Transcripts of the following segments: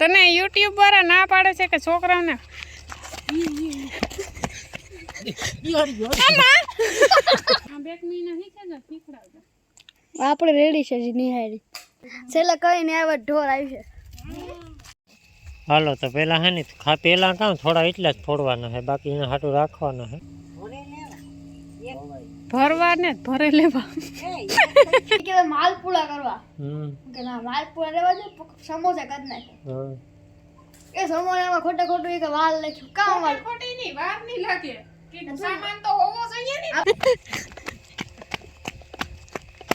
તને યુટ્યુબ વાળા ના પાડે છે કે છોકરાઓને આ બે મહિના શીખે છે શીખડાવજો આપણે રેડી છે હજી નિહાળી. છેલ્લા કઈ ને આવે ઢોર આવી છે. હાલો તો પેલા હે ને ખા પેલા કામ થોડા એટલા જ ફોડવાના છે બાકી એને હાટું રાખવાના છે ભરવા ને ભરે લેવા. કે માલપુડા કરવા. હમ. કે ના માલપુડા લેવા દે સમોસા કદ નાખે. હા. એ સમોસામાં ખોટે ખોટું એ વાલ લખ્યું. કામ વાલ? ખોટી નહીં વાર નહીં લાગે. કે સામાન તો હોવો જોઈએ ને.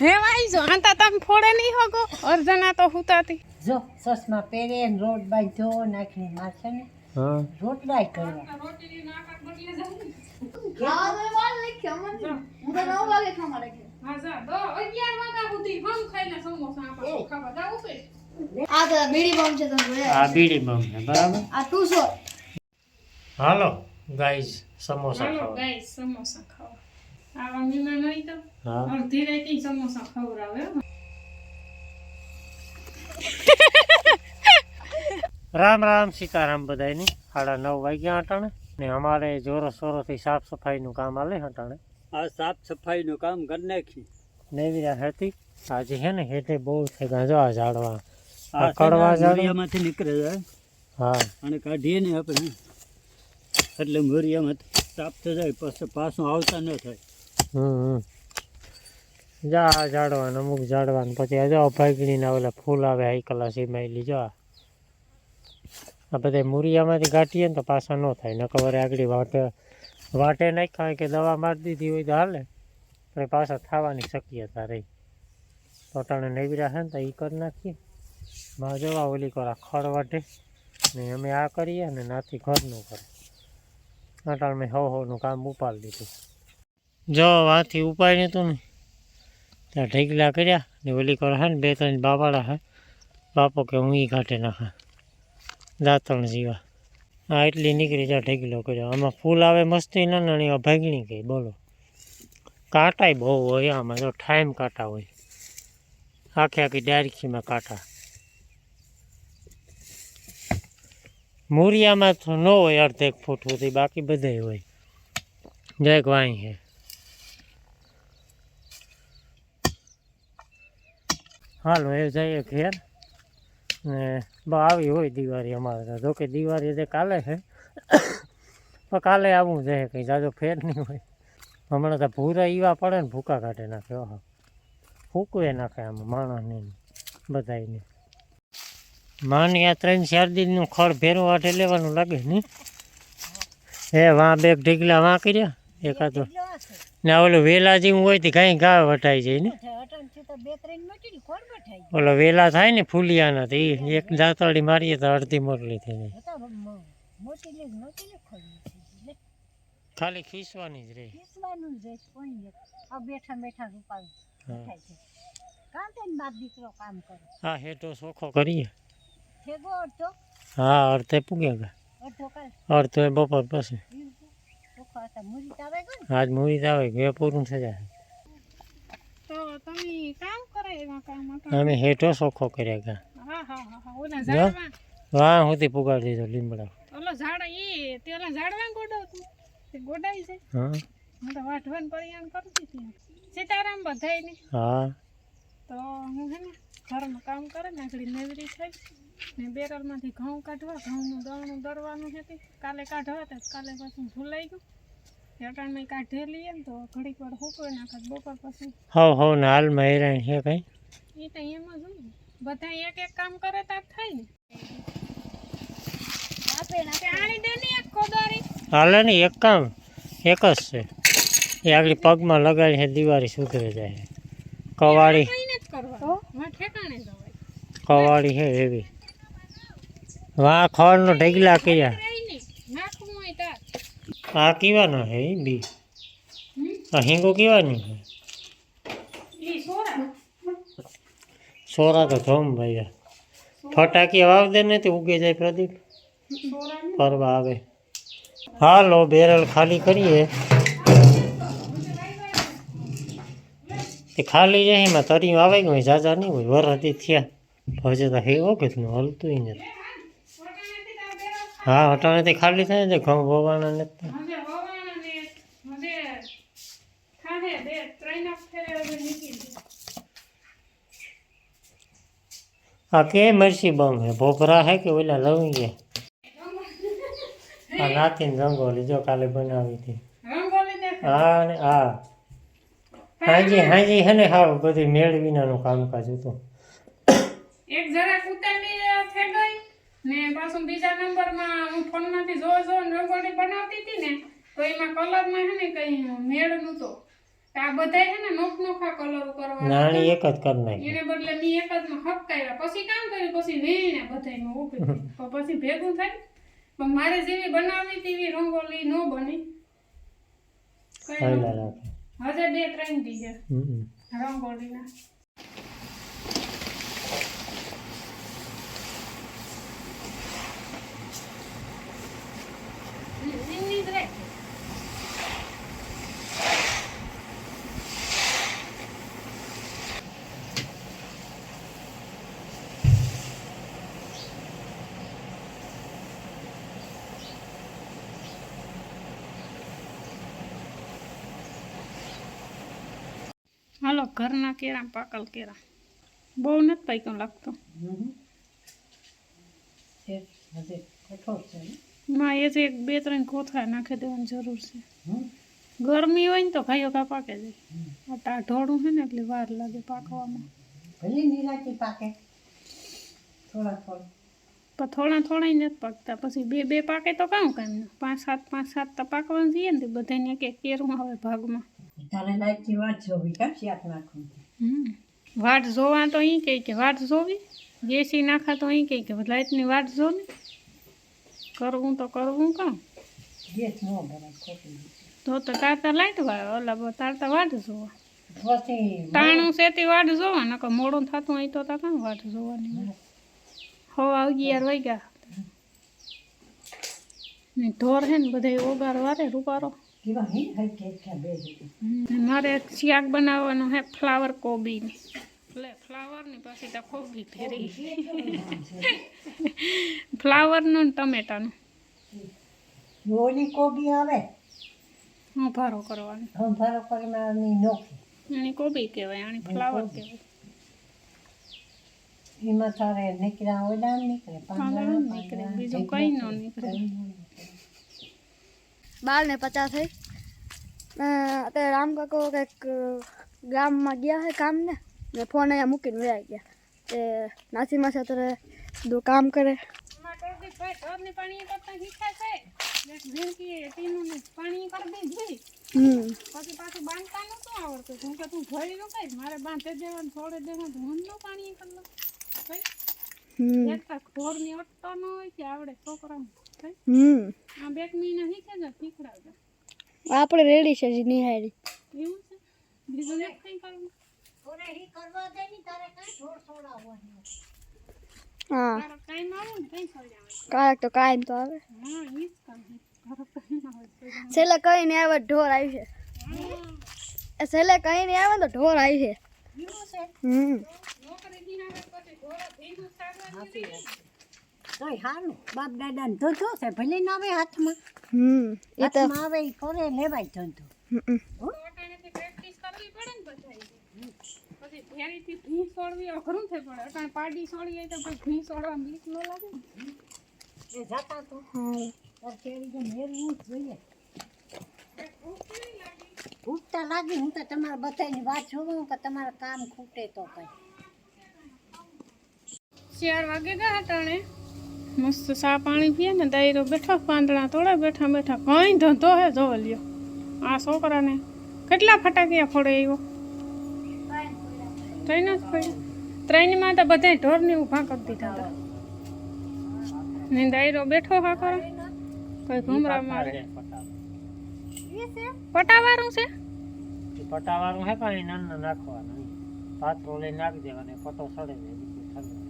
હે વાઈજો આંતા તમે ફોડે નહીં હોગો. અર્જના તો હુતાતી. જો સસમાં પહેરે ને રોટ બાંધ્યો નાખીને મારશે ને. હા. રોટલાય કરવા ખાવા તો વાલ નાખ્યો અમને. હું તો નવ વાગે ખાવા રાખ્યો હા જા. દો. 11 વાગ્યા સુધી હમ ખાઈને સમોસા આપણે ખાવા જાવું છે. આ તો બીડી બોમ્બ છે તમે જોયા આ બીડી બમ છે બરાબર? આ ટુ સો હાલો ગાઈઝ સમોસા ખાવા. ગાઈસ સમોસા ખાવા. આવા મહેમાન હોય તો. હા. અડધી રાતે સમોસા ખવડાવે હો. રામ રામ સીતારામ બધાની સાડા નવ વાગ્યા હટાણે ને અમારે જોરો સોરોથી સાફ સફાઈનું કામ આલે હટાણે. આ સાફ સફાઈનું કામ કરી નાખી. નેવી હતી. આજે હે ને હેઠે બહુ થઈ ગયા જો આ ઝાડવા આ કડવા ઝાડ મોરિયામાંથી નીકળે જાય હા. અને કાઢીએ ને આપણે. એટલે મોરિયામાંથી સાફ થઈ જાય પછી પાછું આવતા ન થાય. હમ. જા આ ઝાડવા ને અમુક ઝાડવા ને પછી આ જાઓ ભાગણીના ઓલા ફૂલ આવે હાઈ કલા સીમાયેલી લીજો આ. આ બધા મૂરિયામાંથી ગાંઠીએ ને તો પાછા ન થાય. નકર વરે આગળ વાટે વાટે નાખ્યા હોય કે દવા મારી દીધી હોય તો હાલે. પણ પાછા થવાની શક્યતા રહી. ટોટાણે નેવરા છે ને તો એ કરી નાખીએ. માં જવા ઓલી કરા ખડ વાટે ને અમે આ કરીએ ને નાથી ઘરનું કરે. અટાણ મેં હવ હવનું કામ ઉપાડી દીધું. જો વાથી ઉપાડી હતું ને, ત્યાં ઢેકલા કર્યા ને ઓલી કર હે ને બે ત્રણ બાપાડા હે. બાપો કે હું ઈ કાઢે નાખા. દાંતણ જીવા. હા એટલી નીકળી જા ઢેકલો કર્યો આમાં ફૂલ આવે મસ્તી ના નાની ભાગણી ગઈ બોલો. કાંટાય બહુ હોય આમાં, જો ટાઈમ કાંટા હોય. આખી આખી ડાયરીખીમાં કાંટા. મૂરિયામાં તો ન હોય અડધેક ફૂટ સુધી, બાકી બધે હોય. જય વાઈ હે હાલો, એ જઈએ ઘેર. ને આવી હોય દિવાળી અમારે તો. જોકે દિવાળી જે કાલે છે પણ કાલે આવવું છે કંઈ, જાજો ફેર નહીં હોય. હમણાં તો ભૂરા ઈવા પડે ને ભૂકા કાઢે નાખે, ઓહો. ફૂકવે નાખે આમાં માણસને બધાને માની આ ત્રણ ચાર દિનનું ખડ ભેરું વાટે લેવાનું લાગે નહીં. હે, વાં બે ઢીકલા વાં કર્યા એકાદો ને ઓલું વેલા જેવું હોય તો કાંઈ ઘા વટાઈ જાય ને. ઓલો વેલા થાય ને ફૂલિયાના તો એ એક દાંતળી મારીએ તો અડધી મોટલી થઈ જાય. ખાલી ખીસવાની જ રહે. પીસવાનું જ રહે બેઠા હા. હેઠો સોખો કરીએ. હા અડધે પૂગે ગયા અડધો બપોર પછી. આજ મૂવી આવે ઘે પૂરું થઈ જાય. તો તમે કામ કરે એવા કામ અમે હેઠો સોખો કર્યા ગયા હા હા સુધી પુગાડી દીધો લીમડા. ઓલો ઝાડ એ તે ઓલા ઝાડવા ગોડાવતું તે ગોડાઈ છે હા. હું તો વાઢવાનું પરિયાણ કરતી હતી. સીતારામ બધાયને. હા. તો હું હે ને ઘરમાં કામ કરે ને આગળ નેવરી થઈ ને બેરલમાંથી ઘઉં કાઢવા ઘઉંનું દળનું દરવાનું હતી કાલે કાઢવા હતા કાલે પાછું ભૂલાઈ ગયું. અટાણમાં કાઢેલી એમ તો ઘડીક વાર હુકવે નાખે બપોર પછી. હવ હવ ને હાલમાં હેરાન છે કઈ એ તો એમ જ હોય ને. બધા એક એક કામ કરે તાર થાય ને. આપે ના તે આણી દે ને એક કોદારી હાલે ને એક કામ એક જ છે. એ આગળ પગમાં લગાડી છે દિવાળી સુધરે જાય કવાળી. કઈને જ કરવા માં ઠેકાણે જવાય. કવાળી છે એવી. વાહ ખડનો ઢગલા કર્યા રહી નહીં નાખવું હોય તાર આ કેવાનો છે ઈ બી આ હિંગો કેવાની છે ઈ સોરા સોરા તો ધોમ ભાઈ ફટાકી વાવ દે ને તે ઉગે જાય પ્રદીપ સોરા ફરવા આવે હાલો બેરલ ખાલી કરીએ તે ખાલી જાય એમાં તરી આવે ગયું હોય જાજા નહીં હોય વરદી થયા પછી તો હેવો કે હલતું નથી હા હટાણેથી ખાલી થાય છે ઘઉં હોવાના નથી હવે હોવાના ને હવે થાહે બે ત્રણ ફેરે હવે નીકળી જાય. આ કે મરસી બમ હે? ભોપરા હે કે ઓલા લવિંગ? આ નાતીને રંગોલી જો કાલે બનાવી હતી. હા ને હા. હાજી હાજી હે ને હા બધી મેળ વિનાનું કામકાજ હતું. એક જરાક ઉતારી થઈ ગઈ. ને પાછું બીજા નંબરમાં હું ફોનમાંથી જો જો રંગોળી બનાવતી હતી ને તો એમાં કલરમાં હે ને કઈ મેળ નહોતો. તો આ બધા હે ને નોખ નોખા કલર કરવા નાની એક જ કરી નાખી. એને બદલે મેં એક જ માં હપકાવ્યા પછી કામ કર્યું? પછી વેણીને બધાયમાં ઊભી થઈ. તો પછી ભેગું થાય પણ મારે જેવી બનાવી તેવી રંગોલી નો બની. કઈ હાઈલા હજે બે ત્રણ દી છે હમ. રંગોળીના હમ, એમની જ રહે. હાલો ઘરના કેળા પાકલ કેરા બહુ નથી પાક્યો લાગતો? માં એ એક બે ત્રણ કોથળા નાખી દેવાની જરૂર છે ગરમી હોય ને તો ખાયો ખા પાકે જાય આ ટાઢોળું છે ને એટલે વાર લાગે પાકવામાં ભલે નિરાતી પાકે થોડા થોડા પણ થોડા થોડા નથી પાકતા પછી બે બે પાકે તો કાં કામ પાંચ સાત પાંચ સાત તો પાકવાનું જઈએ ને બધાને એક એક કેરું આવે ભાગમાં તારે લાઈટથી વાત જોવી કામ શાક નાખું વાટ જોવા તો અહીં કહે કે વાટ જોવી? ગેસી નાખા તો અહીં કહે કે લાઇટની વાટ જો ને કરવું તો કરવું કામ. ગેસ ન ભરાય ખોટી તો તો તારતા લાઈટ વાળો ઓલા તારતા વાટ જોવા. તાણું સેતી વાટ જોવા? નકર મોડું થતું હોય તો તા કામ વાટ જોવાની. હવા અગિયાર વાગ્યા ને ઢોર હે ને બધા ઓગાર વારે રૂપારો. હે મારે શાક બનાવવાનું હે ફ્લાવર કોબીની. એટલે ફ્લાવરની પાછી તો કોબી ફેરી ફ્લાવરનું ને ટમેટાનું. ઓલી કોબી આવે? હું ભારો કરવાનો. સંભારો કરવાની નોખી. એની કોબી કહેવાય આની ફ્લાવર કહેવાય. એમાં તારે નીકળ્યા ઓલા નીકળે નીકળે બીજું કંઈ ન નીકળે. બાર ને પચાસ થઈ ને અત્યારે રામ કાકો કંઈક ગામમાં ગયા છે કામ ને ને ફોન અહીંયા મૂકીને વયા ગયા તે નાસી માસે અત્યારે બધું કામ કરે ઢોરની પાણી કરતા શીખ્યા છે એક ઝીણકી ટીનું ને પાણી કરી દીધી હમ પછી પાછું બાંધતા નતું આવડતું હું કે તું ભરી નો કઈ મારે બાંધે દેવાનું થોડે દેવાનું હું નો પાણી કરી લઉં કઈ હમ એક તો ઢોરની અટતો ન હોય કે આવડે છોકરાને કઈ હમ આ બે મહિના શીખે છે શીખડાવજો આપણે રેડી છે હજી નિહાળી. એવું છે? બીજું એક કઈ કરવું? થોડે હી કરવા દે ની તારે કાંઈ ઢોર છોડાવવાનું હા. કાઈ મારું ને કઈ આવે તો કાઈ તો આવે. હા ઈ જ કામ તો. છેલ્લે કઈ નહીં આવે તો ઢોર આવી છે. એ છેલ્લે કઈ નહીં આવે તો ઢોર આવી છે. હમ. નોકરી આવે પછી ઢોર ભેગું ને. તોય હારું. બાપ દાદાને ધંધો છે ભલે ના આવે હાથમાં. હમ એ તો હાથમાં આવે ઈ કરે લેવાય ધંધો. હમ. અટાણેથી પ્રેક્ટિસ કરવી પડે ને બધાય પછી ભેરીથી ભીં સોળવી અઘરું થઈ પડે અટાણે પાડી સોળી હોય તો પછી સોળવા બીક ન લાગે ને. એ જાતા તો. હા તો મેળવું જ જોઈએ. ઉઠતા લાગી. હું તો તમારા બધાની વાત જોઉં કે તમારા કામ ખૂટે તો કઈ. ચાર વાગે ગયા અટાણે મસ્ત સા પાણી પીએ ને દાયરો બેઠા પાંદડા તોડે બેઠા બેઠા કઈ ધંધો હે જોવો લ્યો. આ છોકરાને કેટલા ફટાકિયા ફોડે એવો ત્રણ જ પડ્યા ત્રણમાં તો બધા ઢોરની ઊભા કરી દીધા હતા. ને દાયરો બેઠો હા કરો કોઈ ઘૂમરા મારે. પટાવાળું છે? પટાવાનું હે પાણી નાના નાખવાનું પાત્રો લઈ નાખી દેવાને પટો સડે જાય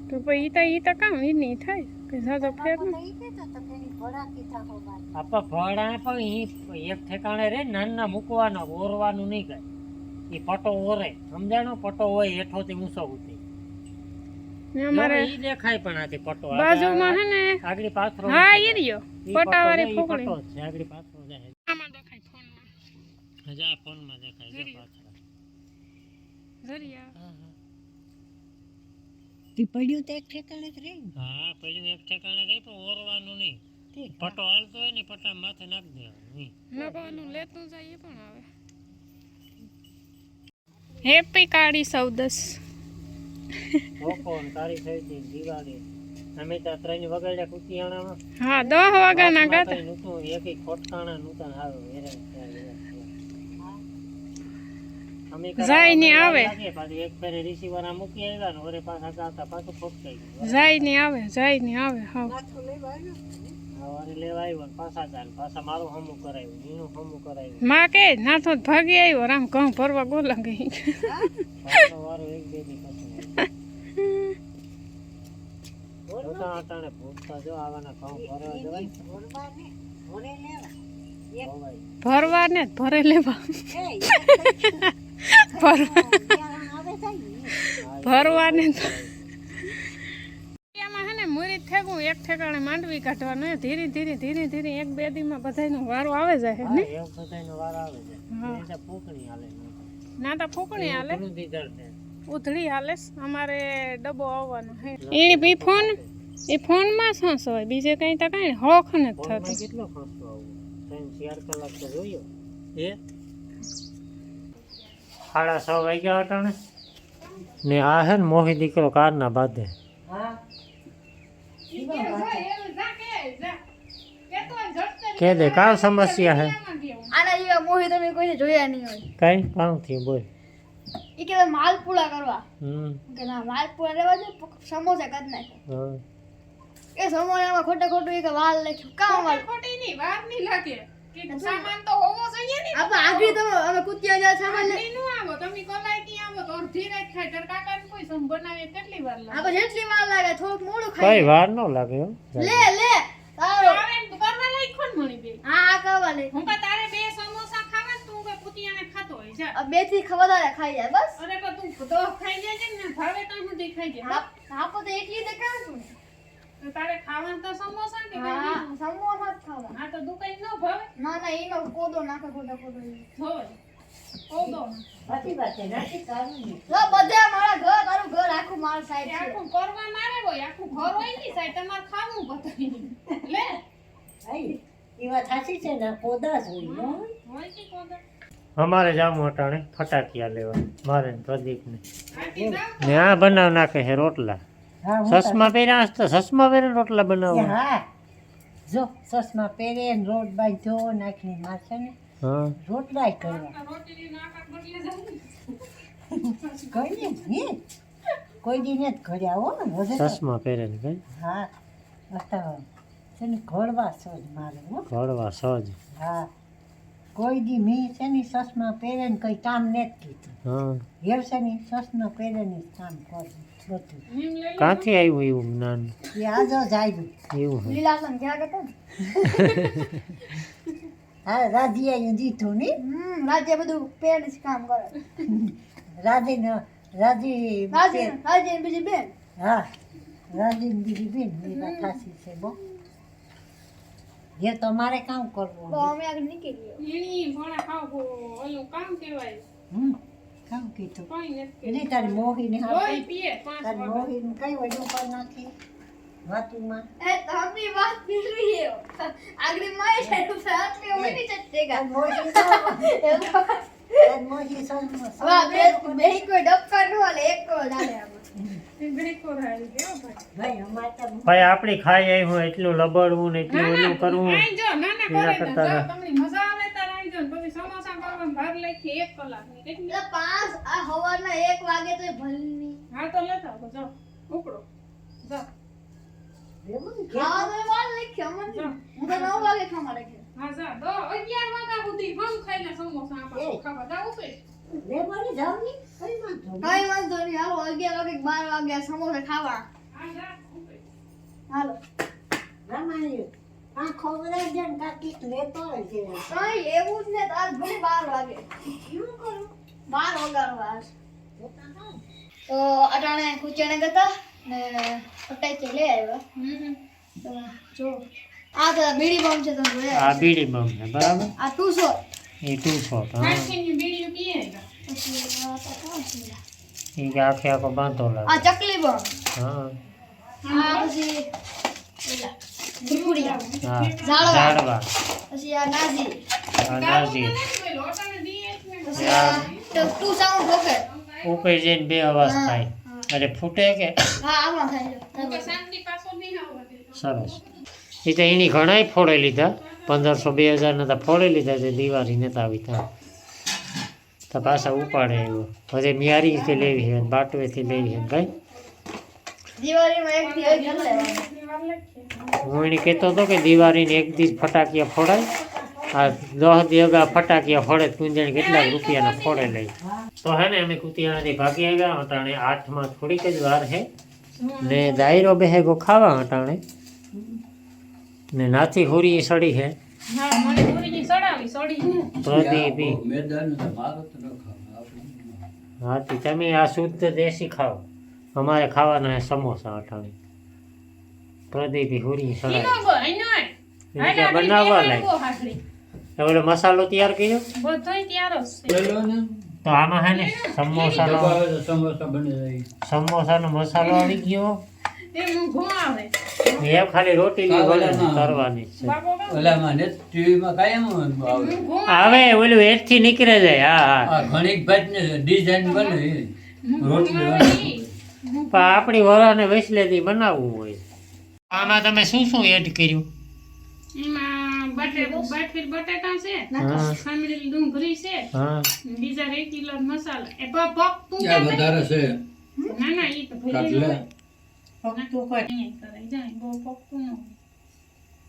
તો પછી ઈ તો ઈ તો કામ ઈ નહીં થાય. ફેર કહેતો તો હોવા આપા પણ ઈ એક ઠેકાણે રે નાના મૂકવાનો ઓરવાનું નહીં કાંઈ. એ પટો ઓરે સમજાણો? પટો હોય હેઠોથી ઊંચો ઉતરી. અમારે ઈ દેખાય પણ આથી પટ્ટો બાજુમાં હે ને આગળ પાથરો હા એ રહ્યો. ઈ પટાવાળી પટ્ટો જ છે, આગળ પાથરો જાય. આમાં દેખાય ફોનમાં. હજા ફોનમાં દેખાય જો પાછળ. જરિયા. હા. તે પડ્યું તો એક ઠેકાણે જ રહી હા પડ્યું એક ઠેકાણે રહી પણ ઓરવાનું નહીં. પટો હાલતો હોય ને પટા માથે નાખી દેવાનું. નવાનું લેતું જાય પણ આવે હેપી કાળી સૌદસ. ઓકોન કાળી થઈ હતી દિવાળી. અમે તો ત્રણ વગાડ્યા કુતિયાણામાં. હા દહ વાગ્યાના ગાતા નહોતું, એકેય ખોટકાણા નહોતા હારું હેરાન. પાછું ખોટકાઈ ગયું. જાય ને આવે જાય ને આવે હા લેવા આવ્યો ને પાછા ચાલ પાછા મારું હમું કરાવ્યું એનું હમું કરાવ્યું. માં કે નાથો તો ભાગી આવ્યો રામ ઘઉં ભરવા ગોલા ગઈ. પાછો વારો એક બે પછી આવ્યો. ભૂખતા જો આવાના ઘઉં ભરવા. ને. જ ભરે લેવા. ભરવા તો મુરી થેગું એક ઠેકાણે માંડવી કાઢવાનું ધીરે ધીરે ધીરે ધીરે એક બે દીમાં બધાયનો વારો આવે જાય ને? આવે ફૂંકણી હાલે ના તો ફૂકણી હાલે. ઉધળી હાલે અમારે ડબ્બો આવવાનો હે. એની બી ફોન એ ફોનમાં સાસ હોય. બીજે કઈ તો કઈ હોખ નથી થતું. કેટલો ખર્ચો આવું ત્રણ ચાર કલાક તો જોયો. એ સાડા છ વાગ્યા અટાણે. ને આ હે ને મોહી દીકરો કારના બાંધે. કે દે કાં સમસ્યા હે. આના જેવા મોહી તમે કોઈને જોયા નહીં હોય. કઈ કામ થયું બોલ. એ કે માલપુડા કરવા. હમ. કે ના માલપુડા લેવા દે સમોસા કરી નાખે. હા. એ સમોસામાં ખોટે ખોટું એ કે વાલ નાખ્યું. કામ વાલ? ખોટી નહીં વાર નહીં લાગે. કે સામાન તો હોવો જોઈએ ને. આપણે આગળ તમે અમે કુતિયા જાય સામાન લે આટલી નું આવો તમે તો અડધી રાત કાકાને કોઈ સમ બનાવે કેટલી વાર લાગે? જેટલી વાર લાગે થોડુંક મોડું કઈ વાર ન લાગે લે લે તારો. આવે ને તો કરવા લાયક કોણ મળી બે હા આ કરવા લે હું કા તારે બે સમોસા ખાવા ને તું કે પુતિયાને ખાતો હોય જા. બેથી વધારે ખાઈ જાય બસ. અરે પણ તું તો ખાઈ જાય છે ને ભાવે તો હું ખાઈ જાય. હા હા તો એટલી તો કામ છું તારે ખાવાનું તો સમોસા કે? સમોસા જ ખાવા. આ તો દુકાન ન ભાવે? ના ના એનો કોદો નાખે કોદો કોદો. જોવે. નથી કરવું ને. જો મારા ઘર તારું ઘર આખું મારા એ છે. આખું કરવા મારે હોય આખું ઘર હોયની સાઈડ તમારે ખાવું બધાય લે. ભાઈ, એ વાત સાચી છે ને પોદા જ હોય હોય કે કોદા અમારે જામું અટાણે ફટાકિયા લેવા મારે ને પ્રદીપને. ને આ બનાવ નાખે છે રોટલા. સસમા પહેર્યા તો સસમા પહેરે રોટલા બનાવવા. હા. જો સસમા પહેરે ને રોટ બાંધ્યો નાખીને મારશે ને. હા. કરવા રોટલી નાકા બદલે ને. કોઈ દીને જ કર્યા હો. વધે તો. પહેરે ને કઈ? હા. બતાવો છે ને ઘોડવા સોજ મારે હો. ઘોડવા સજ. હા. કોઈ દી મી છે ને સસમાં પહેરે ને કઈ કામ ને જ કીધું. હા. હેર છે ને સસમાં પહેરે ને કામ કરું કાંથી આવ્યું એવું જ્ઞાન એ આજો જાય એવું લીલાસન ક્યાં કરતા ને હા રાજીએ દીધું ને હમ રાજ્ય બધું પેન જ કામ કરે. રાજી ને રાધી રાધી બીજી બેન? હા રાધી બીજી બેન એ વાત સાચી છે બો એ તમારે કામ કરવું તો અમે આગળ નીકળીએ. એની ભણા ખાવ ઓલું કામ કહેવાય. હમ કામ કીધું. કઈ નથી એટલે તારી મોહીને હા પીએ પાંચ તારી મોહીને કઈ વજુ પર નાખી? વાતુમાં? એ તમે વાત કરી હો આગળ માય છે તો સાથ મે હોયની તારી મોહી સજમાં વાહ બે બે કોઈ ડબકા નો હાલે એક કો ગયો ભાઈ? આપણી ખાઈ આવી હોય એટલું લબડવું ને એટલું ઓલું કરવું. ના ના એના કરે કરતા તમને મજા આવે તાર આઈ જો પછી સમોસા ભાગ લઈ લખી એક કલાકની કેટલી એટલે પાંચ આ હવારના એક વાગે તો ભલની. હા તો લેતા જો ઉપડો જો બાર. આ ખવડાવી દે ને છે. કઈ એવું જ ને તાર ભલે બાર વાગે શું કરું? બાર તો અટાણે કુચેણે ગતા ને ફટાકે લઈ આવ્યો. જો આ તો બીડી બોમ્બ છે તો જોયા. આ બીડી બમ છે બરાબર? આ તું સો એ તું શોટ હા. કાચીની બીડીઓ પીએ પછી આ તો કોણ છે? એ કે આખે આખો બાંધો આ ચકલી બોમ્બ હા. આ પછી ભૂખુડિયા હા ઝાડવા. પછી આ નાઝી આ નાજી. કોઈ લોટાને દીએ જ ને. પછી આ ટુ સાઉન્ડ રોકેટ ઉપર જઈને બે અવાજ થાય. એટલે ફૂટે કે? હા આમાં થાય છે. કોઈ શાંતિ પાછો નહીં આવવા દે. સરસ. એ તો એની ઘણાય ફોડે લીધા. પંદરસો બે હજારના તો ફોડે લીધા તે દિવાળી નતા આવી તા. તો પાછા ઉપાડે એવો. પછી મિયારીથી લેવી છે બાટવેથી લેવી છે લેવાનું હું એને કહેતો હતો કે દિવાળીને એક દિવસ ફટાકિયા ફોડાય. આ દોહ દિવસ ફટાકિયા ફોડે કુંજણ કેટલાક રૂપિયાના ફોડે લઈ. તો હે ને અમે કુતિયાણાથી ભાગી આવ્યા અટાણે આઠમાં થોડીક જ વાર છે ને દાયરો બેહેગો ખાવા અટાણે. ને નાથી હોરી સડી છે હા મને પૂરીની સડાવી સડી. પ્રદીપી. હા તે તમે આ શુદ્ધ દેશી ખાઓ. અમારે ખાવાના છે સમોસા અટાણે. પ્રદીપી હોરી સડાવી. બનાવવા લાય ઓલો મસાલો તૈયાર કર્યો? બધોય તૈયાર છે. તો આમાં હે ને સમોસાનો સમોસા બની જાય સમોસાનો મસાલો આવી ગયો. એ હું ઘુમાવે. એ ખાલી રોટી. કરવાની છે. આવે? ઓલું હેઠથી નીકળે જાય હા હા. આ ઘણી ભાત ને ડિઝાઇન બને રોટલી. પણ આપણી વરાને વૈસલેથી બનાવવું હોય. આમાં તમે શું શું એડ કર્યું? એમાં બટે બટાકા છે હા. ખાંડેલી ડુંગળી છે હા. બીજા રેગ્યુલર મસાલા. એ પક તું કે વધારે છે. ના ના ઈ તો ભરેલું કાટલે હોય. અહીંયા કરાય. જાય બહુ પકતું ન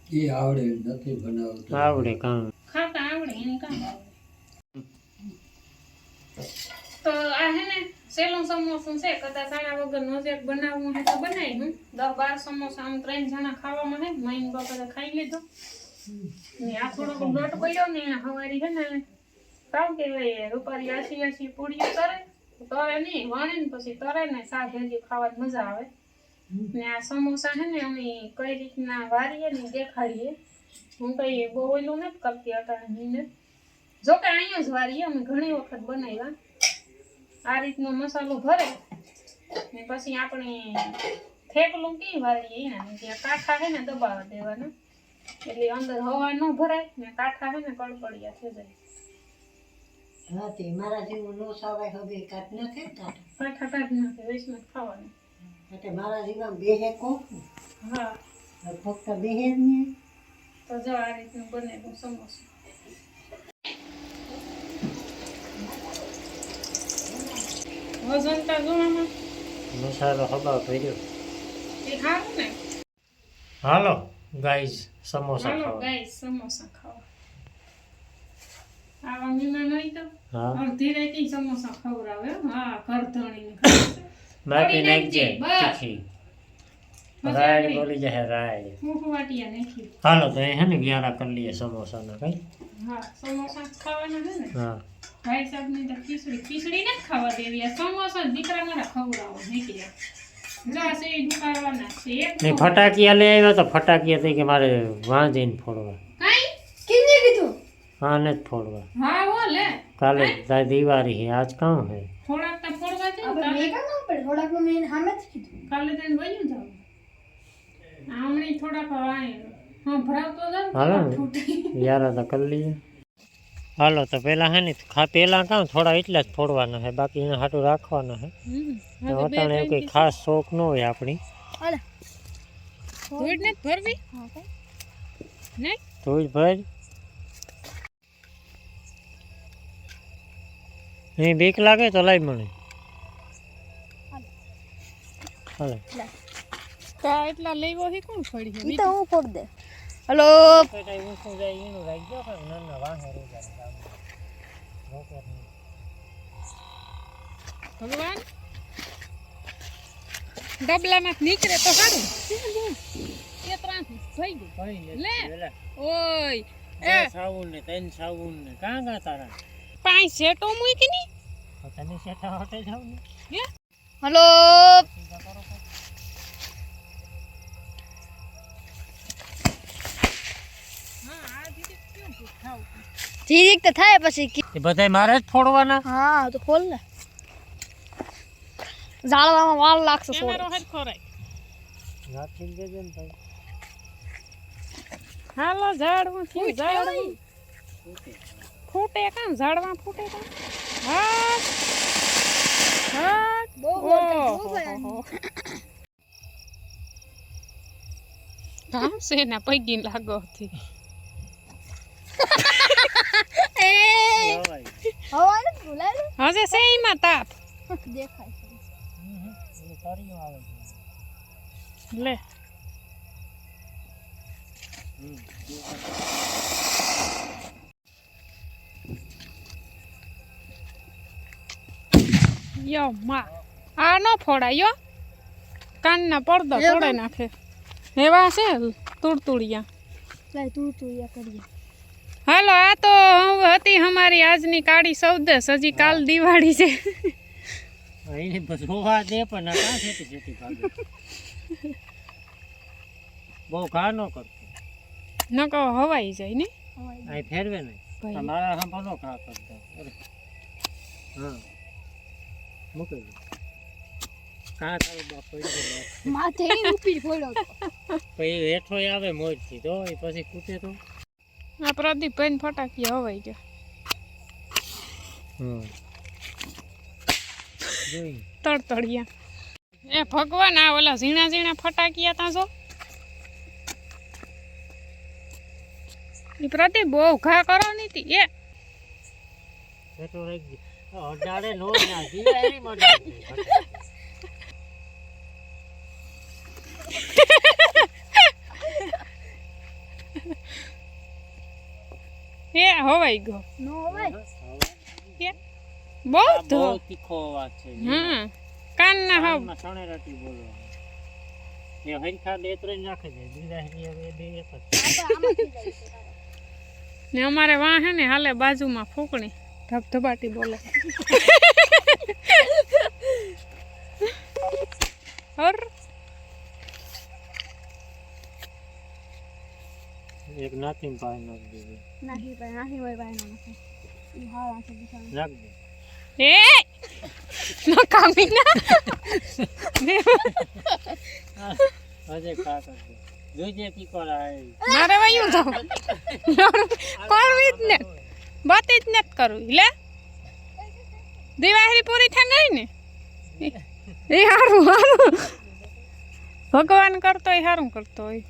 હોય આવડે નથી બનાવતું. આવડે કામ ખાતા આવડે એને કામ આવડે? તો આ હે ને સેલું સમોસું છે કદાચ આના વગર નોજેક બનાવવું હોય તો બનાવી હું દસ બાર સમોસા આમ ત્રણ જણા ખાવામાં હે મહિન બાપા ખાઈ લીધો. ને આ થોડોક લોટ પડ્યો ને હવારી છે ને, કામ કેવાય રૂપારી આસી આસી પૂડીઓ તરે તરે નહીં, વણે ને પછી તરે ને શાક ભાજી ખાવાની મજા આવે. ને આ સમોસા છે ને અમે કઈ રીતના વારીએ ને દેખાડીએ. હું કઈ બહુ ઓલું નથી કરતી અટાણે જો કે અહીંયા જ વારીએ, અમે ઘણી વખત બનાવ્યા. આ રીતનો મસાલો ભરે. ને પછી આપણે થેપલું કી વારીએ એના કાંઠા છે ને દબાવવા દેવાના. એટલે અંદર હવા ન ભરાય ને કાંઠા હે ને કડકડિયા થઈ જાય. હા તે મારા જેવું નો સાવાય હવે કાટ નથી કાટ કાંઠા. કાઢી નાખે વૈષ્ણવ ખાવાનું. એટલે મારા જેવા બેહે કોક હા. ફક્ત બેહે જ નહીં. તો જો આ રીતનું બને સમોસું. જોવામાં? મસાલો હબાવ ભર્યો એ સારું ને? હાલો. ગાઈઝ સમોસા ખાવા. ગાઈસ સમોસા ખાવા. આવા મહેમાન હોય તો? અડધી રાતે સમોસા ખવડાવે હા. ખબર છે. માપી નાખજે. તીખી. પછી બોલી જાય રાયડ. મૂક વાટિયા નાખી. હાલો તો એ હે ને ગ્યારા કરી લઈએ સમોસાના કઈ? હા સમોસા ખાવાના છે ને? હા. ભાઈ સાહેબની તો ખીચડી ખીચડી ને ખાવા દેવી. સમોસા દીકરા મારા ખવડાવો નીકળ્યા. જા છે એ ઉકાળવાના છે એક ને તો- ફટાકિયા લઈ આવ્યા તો ફટાકિયા થઈ કે મારે વાંધીને ફોડવા કાંઈ? કિંજે કીધું હા ને જ ફોડવા હા હો લે કાલે તારી દિવાળી છે આજ કામ હે થોડાક તો ફોડવા છે ને આપણે કાલે મેં કામ પડે થોડાક મેં સામે જ કીધું કાલે તને વયું જાવ આમણી થોડાક વાય હા ભરાવતો જાવ ને હાલો તો ને. ફૂટી યારા તો કરી લઈએ હાલો તો પેલા હે ને ખા પેલા કામ થોડા એટલા જ ફોડવાના છે બાકી એને હાટું રાખવાના છે હમ. તો અટાણે એવું કંઈ ખાસ શોખ ન હોય આપણી. હાલે. ધૂળ ને ભરવી ને તો જ ભાઈ. એ બીક લાગે તો લાઈ મને. હાલો. એટલા લેવો હે કોણ ફળી તો હું ફોડ દે. હલો ભગવાન? ડબલામાં નીકળે તો સારું એ ત્રાંથી થઈ ગયું. લે. ઓય. એ. સાબુન ને ત્રણ સાબુન ને કાં કાં તારા? પાંચ સેટો મૂકી ની તો તને શેઠા હોટે જાવ ને. હલો જીરીક તો થાય પછી કી- એ બધાય મારે જ ફોડવાના? હા તો ખોલ ને. જાળવામાં વાળ લાગશે કેમેરો થોડો હેડ ખોરાય. નાખીને દેજે ને ભાઈ. હાલો ઝાડવું થયું ઝાડવું ફૂટે કામ ઝાડવા ફૂટે કામ હા હા બહુ ઓહો. કામ છે ને પૈગી લાગો હતી એ લવાય. હવા ને ભૂલાય હજે એમાં તાપ. દેખાય લે. યો માં. આ નો ફોડાયો કાનના પડદા એવા? તોડે નાખે. એવા છે તુડતુડિયા લાય તું તું કરીએ. હાલો આ તો હતી અમારી આજની કાળી સૌદેશ હજી કાલ દિવાળી છે. દે પણ બહુ ઘા ન કરતો. ન કહો હવાઈ જાય ને? અહીં ફેરવે નહીં મારા તમારા હા ભલો ઘા કરતો. હા. મૂકી કાં તારું બાપ પડી માથે ઉપી પછી હેઠો આવે મોજથી તો પછી કૂટે તો. આ પ્રદીપ ભાઈ ફટાકી હવાઈ ગયા. તડતડિયા. એ ભગવાન આ ઓલા ઝીણા ઝીણા ફટાકિયા તા છો એ પ્રદીપ બહુ ઘા કરો નીતિ એ. અડાડે નો ના જીવા એની એ હવાઈ ગયો. નો હોય બહુ તો. તીખો વાત છે. હમ. કાનના હાવ. કાનમાં સણેરાટી બોલો એ હરખા બે ત્રણ નાખે છે. બીજા હરી હવે બે એક જ ને અમારે વાં હે ને હાલે બાજુમાં ફૂકણી. ધબધબાટી બોલે. હર. એક નાખીને પાસે નાખી દીધી. નાખી ભાઈ નાખી હોય ભાઈ નાખી. હા નાખી દીધા નાખ દે એ! નકામી ના. હજે ખા કરજે. જોજે કી કરાય મારે વયું કરવી જ ને. બતી જ નથી કરું લે. દિવાળી પૂરી થઈ ગઈ ને? એ હારું ભગવાન કરતો હોય સારું કરતો હોય.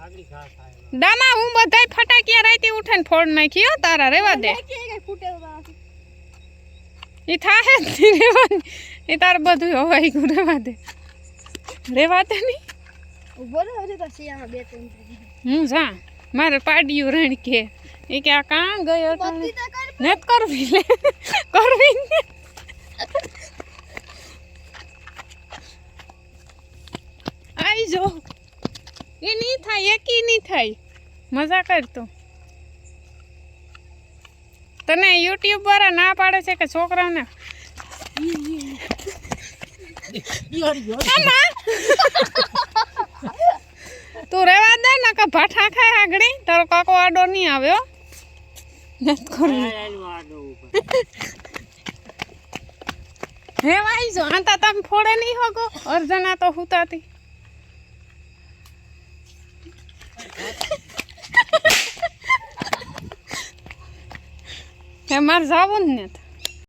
આગળ ખા. ખાય દામા હું બધાય ફટાકિયા રાતી ઉઠાઈને ફોડ નાખ્યો તારા રેવા દે. એ થાય જ નહીં. એ તાર બધું હવાઈ ગયું રેવા દે. રેવા દે નહીં. હું જા મારે પાડ્યું રણ કે એ કે આ કાં ગયો નથી કરવી લે કરવી જ ને આઈ જો એ નહીં થાય એકી નહીં થાય મજા કરતો તને યુટ્યુબ વાળા ના પાડે છે કે છોકરાઓને તું રેવા દે ને કે ભાઠા ખાય આગળી. તારો કાકો આડો નહીં આવ્યો હે. જો આતા તમે ફોડે નહીં હોગો. અર્જના તો હુતાતી. મારે જાવું જ ને